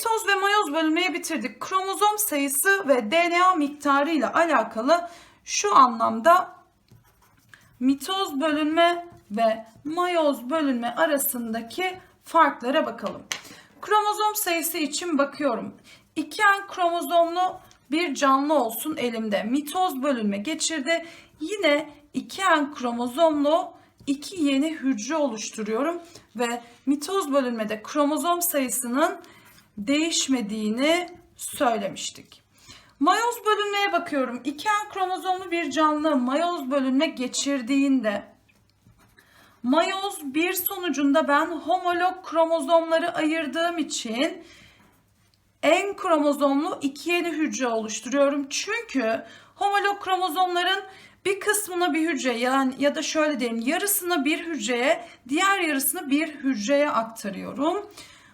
Mitoz ve mayoz bölünmeyi bitirdik. Kromozom sayısı ve DNA miktarı ile alakalı şu anlamda mitoz bölünme ve mayoz bölünme arasındaki farklara bakalım. Kromozom sayısı için bakıyorum. İki en kromozomlu bir canlı olsun elimde. Mitoz bölünme geçirdi. Yine iki en kromozomlu iki yeni hücre oluşturuyorum ve mitoz bölünmede kromozom sayısının değişmediğini söylemiştik. Mayoz bölünmeye bakıyorum. İki en kromozomlu bir canlı mayoz bölünme geçirdiğinde mayoz bir sonucunda ben homolog kromozomları ayırdığım için en kromozomlu iki yeni hücre oluşturuyorum. Çünkü homolog kromozomların bir kısmına bir hücre yani ya da şöyle diyelim yarısını bir hücreye diğer yarısını bir hücreye aktarıyorum.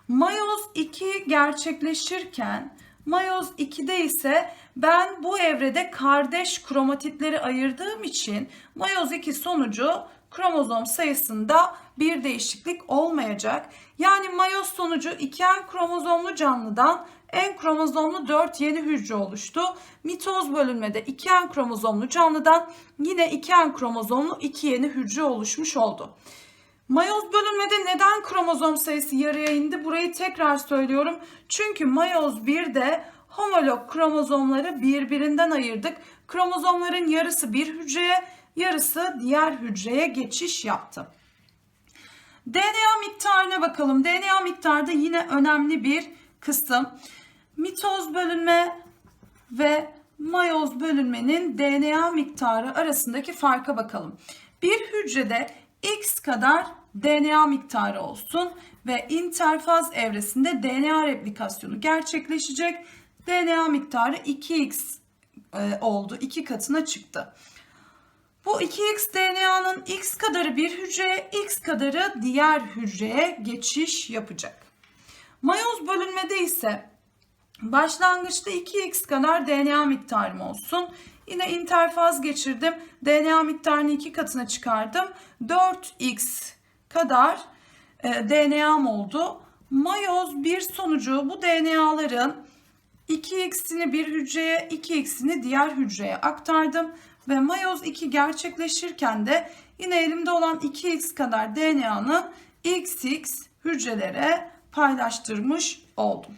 Mayoz 2 gerçekleşirken mayoz 2'de ise ben bu evrede kardeş kromatitleri ayırdığım için mayoz 2 sonucu kromozom sayısında bir değişiklik olmayacak. Yani mayoz sonucu 2N kromozomlu canlıdan en kromozomlu 4 yeni hücre oluştu. Mitoz bölünmede 2N kromozomlu canlıdan yine 2N kromozomlu 2 yeni hücre oluşmuş oldu. Mayoz bölünmede neden kromozom sayısı yarıya indi? Burayı tekrar söylüyorum. Çünkü mayoz 1'de homolog kromozomları birbirinden ayırdık. Kromozomların yarısı bir hücreye, yarısı diğer hücreye geçiş yaptı. DNA miktarına bakalım. DNA miktarda yine önemli bir kısım. Mitoz bölünme ve mayoz bölünmenin DNA miktarı arasındaki farka bakalım. Bir hücrede X kadar DNA miktarı olsun ve interfaz evresinde DNA replikasyonu gerçekleşecek. DNA miktarı 2x e, oldu. 2 katına çıktı. Bu 2x DNA'nın x kadarı bir hücreye, x kadarı diğer hücreye geçiş yapacak. Mayoz bölünmede ise başlangıçta 2x kadar DNA miktarım olsun. Yine interfaz geçirdim. DNA miktarını 2 katına çıkardım. 4x kadar e, DNA'm oldu. Mayoz bir sonucu bu DNA'ların 2x'ini bir hücreye, 2x'ini diğer hücreye aktardım ve mayoz 2 gerçekleşirken de yine elimde olan 2x kadar DNA'nı XX hücrelere paylaştırmış oldum.